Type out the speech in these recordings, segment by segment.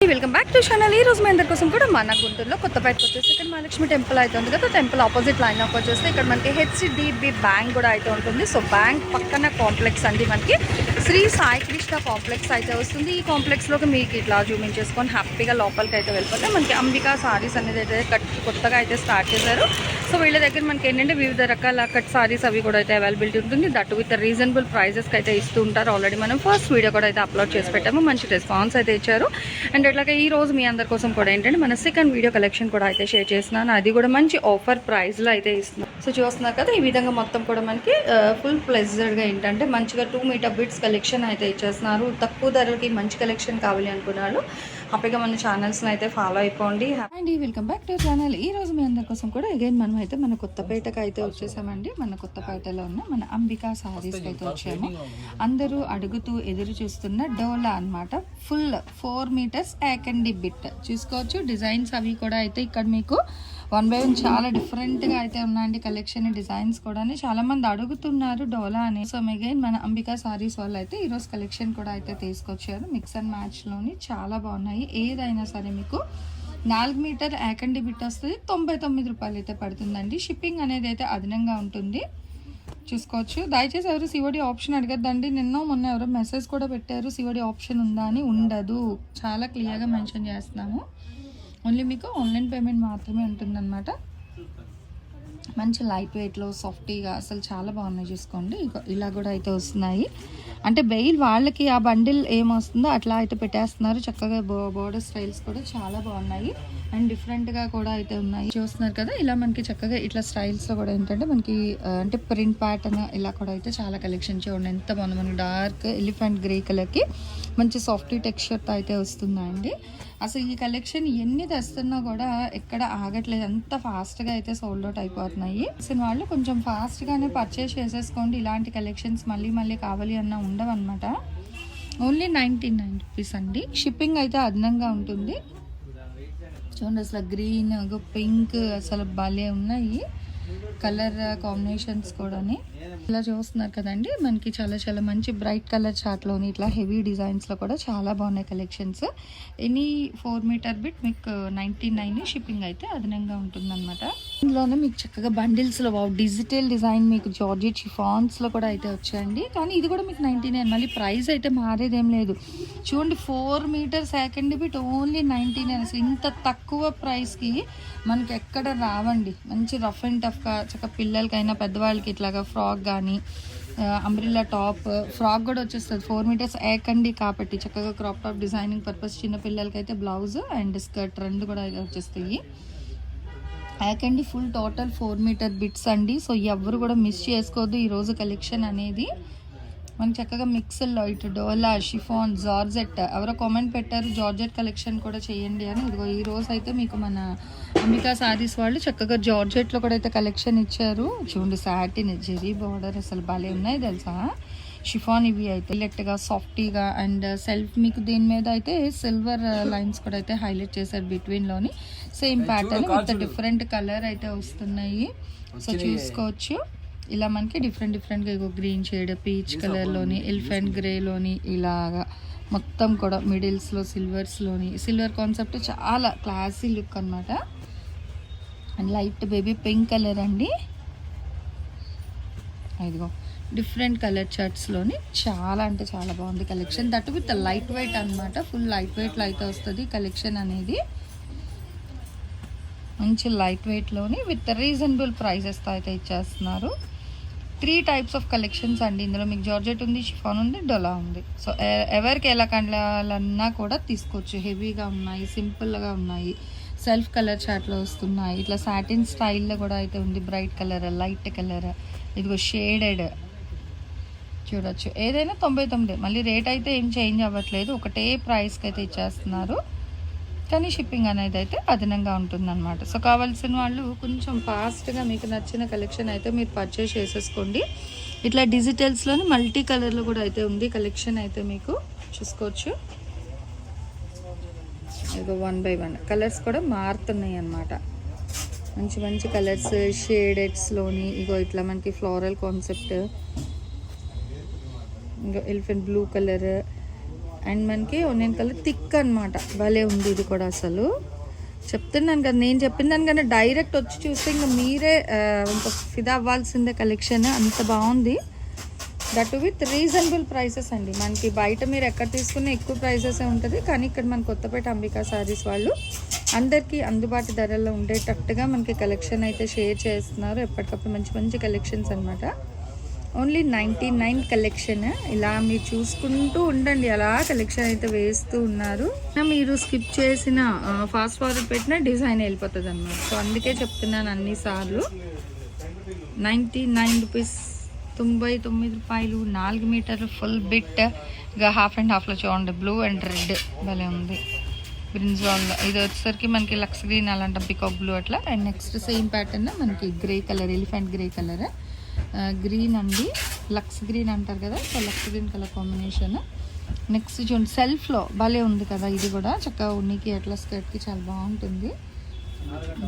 Welcome back to channel ఈ రోజు మీ అందరి కోసం కూడా మన గుంటూరులో కొత్తపేటకు వచ్చేసి ఇక్కడ మహాలక్ష్మి టెంపుల్ అయితే ఉంది కదా. టెంపుల్ ఆపోజిట్ లైన్ ఆఫ్ వచ్చేసి ఇక్కడ మనకి హెచ్డిబి బ్యాంక్ కూడా అయితే ఉంటుంది. సో బ్యాంక్ పక్కన కాంప్లెక్స్ అండి మనకి. శ్రీ సాయి కృష్ణ కాంప్లెక్స్ అయితే వస్తుంది. ఈ కాంప్లెక్స్లోకి మీకు ఇట్లా చూపించేసుకొని హ్యాపీగా లోపలికి అయితే వెళ్ళిపోతే మనకి అంబికా సారీస్ అనేది అయితే కొత్తగా అయితే స్టార్ట్ చేశారు. సో వీళ్ళ దగ్గర మనకి ఏంటంటే వివిధ రకాల కట్ సారీస్ అవి కూడా అయితే అవైలబిలిటీ ఉంటుంది. దట్ విత్ రీజనబుల్ ప్రైజెస్కి అయితే ఇస్తూ ఉంటారు. ఆల్రెడీ మనం ఫస్ట్ వీడియో కూడా అయితే అప్లోడ్ చేసి పెట్టాము. మంచి రెస్పాన్స్ అయితే ఇచ్చారు. అండ్ అట్లాగే ఈ రోజు మీ అందరి కోసం కూడా ఏంటంటే మన సెకండ్ వీడియో కలెక్షన్ కూడా అయితే షేర్ చేస్తున్నాను. అది కూడా మంచి ఆఫర్ ప్రైస్లో అయితే ఇస్తున్నాను సో చూస్తున్నారు కదా ఈ విధంగా మొత్తం కూడా మనకి ఫుల్ ప్లెజర్డ్గా ఏంటంటే మంచిగా టూ మీటర్ బిట్స్ కలెక్షన్ అయితే ఇచ్చేస్తున్నారు. తక్కువ ధరలకి మంచి కలెక్షన్ కావాలి అనుకున్నారు. హ్యాపీగా మన ఛానల్స్ని అయితే ఫాలో అయిపోండి. And welcome back to channel ఈ రోజు మీ అందరి కోసం కూడా అగైన్ మనం అయితే మన కొత్తపేటకు అయితే వచ్చేసామండి. మన కొత్తపేటలో ఉన్న మన అంబికా సారీస్కి అయితే వచ్చాము. అందరూ అడుగుతూ ఎదురు చూస్తున్న డోలా అన్నమాట. ఫుల్ ఫోర్ మీటర్స్ యాకండి బిట్ చూసుకోవచ్చు డిజైన్స్ అవి కూడా అయితే ఇక్కడ మీకు వన్ బై వన్ చాలా డిఫరెంట్గా అయితే ఉన్నాయండి కలెక్షన్ డిజైన్స్ కూడా చాలా మంది అడుగుతున్నారు డోలా అని. సో అగైన్ మన అంబికా సారీస్ వాళ్ళు అయితే ఈరోజు కలెక్షన్ కూడా అయితే తీసుకొచ్చారు. మిక్స్ అండ్ మ్యాచ్లోని చాలా బాగున్నాయి. ఏదైనా సరే మీకు నాలుగు మీటర్ యాకండి బిట్ వస్తుంది. తొంభై తొమ్మిది రూపాయలు అయితే పడుతుందండి. షిప్పింగ్ అనేది అయితే అదనంగా ఉంటుంది. చూసుకోవచ్చు. దయచేసి ఎవరు సివడి ఆప్షన్ అడగద్దండి. నిన్న మొన్న ఎవరో మెసేజ్ కూడా పెట్టారు. సివడి ఆప్షన్ ఉందా అని? ఉండదు. చాలా క్లియర్గా మెన్షన్ చేస్తున్నాము. ఓన్లీ మీకు ఆన్లైన్ పేమెంట్ మాత్రమే ఉంటుందన్నమాట. మంచి లైట్ వెయిట్లో సాఫ్టీగా అసలు చాలా బాగున్నాయి చూసుకోండి. ఇలా కూడా అయితే వస్తున్నాయి. అంటే బెయిల్ వాళ్ళకి ఆ బండిల్ ఏమొస్తుందో అట్లా అయితే పెట్టేస్తున్నారు. చక్కగా బో బోర్డర్ స్టైల్స్ కూడా చాలా బాగున్నాయి. అండ్ డిఫరెంట్గా కూడా అయితే ఉన్నాయి. చూస్తున్నారు కదా ఇలా మనకి చక్కగా ఇట్లా స్టైల్స్లో కూడా ఏంటంటే మనకి అంటే ప్రింట్ ప్యాటర్న్ ఇలా కూడా అయితే చాలా కలెక్షన్ చూడండి. ఎంత బాగుంది. మనకి డార్క్ ఎలిఫెంట్ గ్రే కలర్కి మంచి సాఫ్ట్ టెక్స్చర్తో అయితే వస్తుందండి అసలు ఈ కలెక్షన్ ఎన్ని తెస్తున్నా కూడా ఎక్కడ ఆగట్లేదు. అంత ఫాస్ట్గా అయితే సోల్డ్ అవుట్ అయిపోతున్నాయి. అసలు వాళ్ళు కొంచెం ఫాస్ట్గానే పర్చేస్ చేసేసుకోండి. ఇలాంటి కలెక్షన్స్ మళ్ళీ మళ్ళీ కావాలి అన్న ఉండవు అనమాట ఓన్లీ నైంటీ నైన్ రూపీస్ అండి. షిప్పింగ్ అయితే అదనంగా ఉంటుంది. చూడండి అసలు గ్రీన్ పింక్ అసలు భలే ఉన్నాయి. కలర్ కాంబినేషన్స్ కూడాని. ఇలా చూస్తున్నారు కదండి. మనకి చాలా చాలా మంచి బ్రైట్ కలర్ చార్ట్లోని ఇట్లా హెవీ డిజైన్స్లో కూడా చాలా బాగున్నాయి collections any four metre bit మీకు నైంటీ నైన్ షిప్పింగ్ అయితే అదనంగా ఉంటుందన్నమాట. ఇందులోనే మీకు చక్కగా బండిల్స్లో డిజిటల్ డిజైన్ మీకు జార్జెట్ షిఫాన్స్లో కూడా అయితే వచ్చాయండి. కానీ ఇది కూడా మీకు నైంటీ నైన్ మళ్ళీ ప్రైస్ అయితే మారేదేం లేదు. చూడండి four metre second bit only ninety nine అసలు ఇంత తక్కువ ప్రైస్కి మనకి ఎక్కడ రావండి. మంచి రఫ్ అండ్ టఫ్గా చక్కగా పిల్లలకైనా పెద్దవాళ్ళకి ఇట్లాగా ఫ్రాక్ ఫ్రాక్ కానీ అంబ్రిల్లా టాప్ ఫ్రాక్ కూడా వచ్చేస్తుంది. ఫోర్ మీటర్స్ ఏకండి కాబట్టి చక్కగా క్రాప్ టాప్ డిజైనింగ్ పర్పస్ చిన్నపిల్లలకి అయితే బ్లౌజ్ అండ్ స్కర్ట్ రెండు కూడా వచ్చేస్తాయి. యాకండి full total four metre bits అండి. సో ఎవరు కూడా మిస్ చేసుకోవద్దు. ఈరోజు కలెక్షన్ అనేది మనకి చక్కగా మిక్స్లో ఇటు డోలా షిఫాన్ జార్జెట్ ఎవరో కామెంట్ పెట్టారు జార్జెట్ కలెక్షన్ కూడా చేయండి అని. ఇదిగో ఈ రోజు అయితే మీకు మన అంబికా సారీస్ వాళ్ళు చక్కగా జార్జెట్లో కూడా అయితే కలెక్షన్ ఇచ్చారు. చూడండి సాటిన్ జెరీ బార్డర్ అసలు భలే ఉన్నాయి తెలుసా? షిఫాన్ ఇవి అయితే లెట్గా సాఫ్టీగా అండ్ సెల్ఫ్ మీకు దీని మీద అయితే సిల్వర్ లైన్స్ కూడా అయితే హైలైట్ చేశారు బిట్వీన్లోని same pattern with different colour అయితే వస్తున్నాయి. సో చూసుకోవచ్చు. ఇలా మనకి డిఫరెంట్ డిఫరెంట్గా ఇగో గ్రీన్ షేడ్ పీచ్ కలర్లోని ఎలిఫెంట్ గ్రేలోని ఇలాగా మొత్తం కూడా మిడిల్స్లో సిల్వర్స్లోని సిల్వర్ కాన్సెప్ట్ చాలా క్లాసీ లుక్ అనమాట and light baby pink colour అండి. ఇదిగో డిఫరెంట్ కలర్ షర్ట్స్లోని చాలా అంటే చాలా బాగుంది collection that with light weight అనమాట ఫుల్ లైట్ వెయిట్లో అయితే వస్తుంది కలెక్షన్ అనేది. మంచి లైట్ వెయిట్లోని విత్ రీజనబుల్ ప్రైసెస్తో అయితే ఇచ్చేస్తున్నారు. త్రీ టైప్స్ ఆఫ్ కలెక్షన్స్ అండి. ఇందులో మీకు జార్జెట్ ఉంది షిఫాన్ ఉంది డొలా ఉంది. సో ఎవరికి ఎలా కండాలన్నా కూడా తీసుకోవచ్చు. హెవీగా ఉన్నాయి సింపుల్గా ఉన్నాయి. సెల్ఫ్ కలర్ చాట్లో వస్తున్నాయి. ఇట్లా సాటిన్ స్టైల్లో కూడా అయితే ఉంది. బ్రైట్ కలర్ లైట్ కలర్ ఇదిగో షేడెడ్ చూడొచ్చు. ఏదైనా తొంభై తొమ్మిది. మళ్ళీ రేట్ అయితే ఏం చేంజ్ అవ్వట్లేదు. ఒకటే ప్రైస్కి అయితే ఇచ్చేస్తున్నారు. కానీ షిప్పింగ్ అనేది అయితే అదనంగా ఉంటుందన్నమాట. సో కావాల్సిన వాళ్ళు కొంచెం ఫాస్ట్గా మీకు నచ్చిన కలెక్షన్ అయితే మీరు పర్చేస్ చేసేసుకోండి. ఇట్లా డిజిటల్స్లోనే మల్టీ కలర్లో కూడా అయితే ఉంది కలెక్షన్ అయితే మీకు చూసుకోవచ్చు. ఇదిగో వన్ బై వన్. కలర్స్ కూడా మారుతున్నాయి అన్నమాట మంచి మంచి కలర్స్ షేడెడ్స్లోని ఇగో ఇట్లా మనకి ఫ్లోరల్ కాన్సెప్ట్. ఇంకా ఎలిఫెంట్ బ్లూ కలర్. అండ్ మనకి ఒనియన్ కలర్ థిక్ అన్నమాట. భలే ఉంది ఇది కూడా అసలు. చెప్తున్నాను కదా నేను చెప్పిన దానికన్నా డైరెక్ట్ వచ్చి చూస్తే ఇంకా మీరే ఇంకా ఫిదా అవ్వాల్సిందే కలెక్షన్ అంత బాగుంది. దట్ విత్ రీజనబుల్ ప్రైసెస్ అండి. మనకి బయట మీరు ఎక్కడ తీసుకున్న ఎక్కువ ప్రైసెస్ ఉంటుంది కానీ ఇక్కడ మన కొత్తపేట అంబికా సారీస్ వాళ్ళు అందరికీ అందుబాటు ధరల్లో ఉండేటట్టుగా మనకి కలెక్షన్ అయితే షేర్ చేస్తున్నారు. ఎప్పటికప్పుడు మంచి మంచి కలెక్షన్స్ అనమాట ఓన్లీ నైంటీ నైన్ కలెక్షన్. ఇలా మీరు చూసుకుంటూ ఉండండి. అలా కలెక్షన్ అయితే వేస్తూ ఉన్నారు. మీరు స్కిప్ చేసిన ఫాస్ట్ ఫార్వర్డ్ పెట్టిన డిజైన్ వెళ్ళిపోతుంది అనమాట సో అందుకే చెప్తున్నాను అన్ని సార్లు నైంటీ నైన్ రూపీస్ తొంభై తొమ్మిది రూపాయలు నాలుగు మీటర్లు ఫుల్ బిట్. ఇక హాఫ్ అండ్ హాఫ్లో చూడండి. బ్లూ అండ్ రెడ్ భలే ఉంది. బ్రింజాల్ ఇది వచ్చేసరికి మనకి లక్స్ గ్రీన్ అలాంటి పికాక్ బ్లూ అట్లా. అండ్ నెక్స్ట్ సేమ్ ప్యాటర్న్ మనకి grey colour elephant grey colour. Green అండి. లక్స్ గ్రీన్ అంటారు కదా so lux green colour combination next చూడండి సెల్ఫ్లో భలే ఉంది కదా ఇది కూడా. చక్కగా ఉన్నికి అట్లా స్కర్ట్కి చాలా బాగుంటుంది.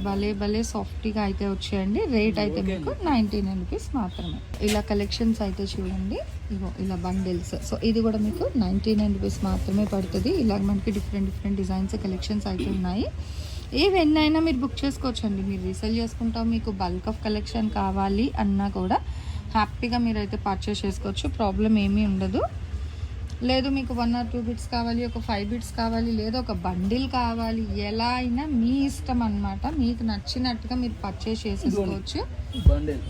భలే భలే సాఫ్ట్గా అయితే వచ్చాయండి. రేట్ అయితే మీకు నైంటీ నైన్ రూపీస్ మాత్రమే. ఇలా కలెక్షన్స్ అయితే చూడండి. ఇగో ఇలా బండిల్స్ సో ఇది కూడా మీకు నైంటీ నైన్ రూపీస్ మాత్రమే పడుతుంది. ఇలా మనకి డిఫరెంట్ డిఫరెంట్ డిజైన్స్ కలెక్షన్స్ అయితే ఉన్నాయి. ఏవెన్నైనా మీరు బుక్ చేసుకోవచ్చు అండి మీరు రీసెల్ చేసుకుంటాం మీకు బల్క్ ఆఫ్ కలెక్షన్ కావాలి అన్నా కూడా హ్యాపీగా మీరు అయితే పర్చేస్ చేసుకోవచ్చు. ప్రాబ్లం ఏమీ ఉండదు. లేదు మీకు వన్ ఆర్ టూ బిట్స్ కావాలి ఒక ఫైవ్ బిట్స్ కావాలి లేదా ఒక బండిల్ కావాలి. ఎలా అయినా మీ ఇష్టం అన్నమాట. మీకు నచ్చినట్టుగా మీరు పర్చేస్ చేసేసుకోవచ్చు.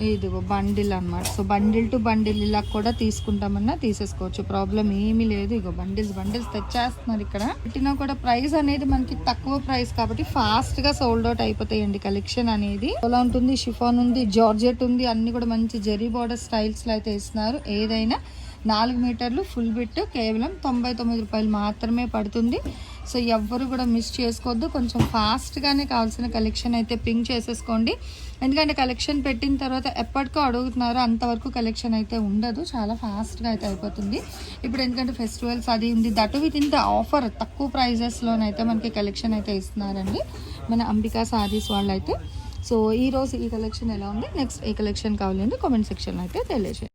ఇదిగో బండిల్ అన్నమాట. సో బండిల్ టు బండిల్ ఇలా కూడా తీసుకుంటామన్నా తీసేసుకోవచ్చు. ప్రాబ్లం ఏమీ లేదు. ఇగో బండిల్స్ బండిల్స్ తెచ్చేస్తున్నారు ఇక్కడ. పెట్టినా కూడా ప్రైస్ అనేది మనకి తక్కువ ప్రైస్ కాబట్టి ఫాస్ట్గా సోల్డ్ అవుట్ అయిపోతాయండి కలెక్షన్ అనేది. ఎలా ఉంటుంది? షిఫాన్ ఉంది జార్జెట్ ఉంది అన్ని కూడా మంచి జెరీ బార్డర్ స్టైల్స్లో అయితే ఇస్తున్నారు. ఏదైనా నాలుగు మీటర్లు ఫుల్ బిట్ కేవలం తొంభై తొమ్మిది రూపాయలు మాత్రమే పడుతుంది. సో ఎవ్వరు కూడా మిస్ చేసుకోవద్దు. కొంచెం ఫాస్ట్గానే కావాల్సిన కలెక్షన్ అయితే పింక్ చేసేసుకోండి. ఎందుకంటే కలెక్షన్ పెట్టిన తర్వాత ఎప్పటికో అడుగుతున్నారో అంతవరకు కలెక్షన్ అయితే ఉండదు. చాలా ఫాస్ట్గా అయితే అయిపోతుంది. ఇప్పుడు ఎందుకంటే ఫెస్టివల్స్ అది ఉంది. That with in the offer తక్కువ ప్రైజెస్లోనైతే మనకి కలెక్షన్ అయితే ఇస్తున్నారండి. మన అంబికా సారీస్ వాళ్ళు అయితే సో ఈ రోజు ఈ కలెక్షన్ ఎలా ఉంది? నెక్స్ట్ ఏ కలెక్షన్ కావాలి కామెంట్ సెక్షన్లో అయితే తెలియజేయండి.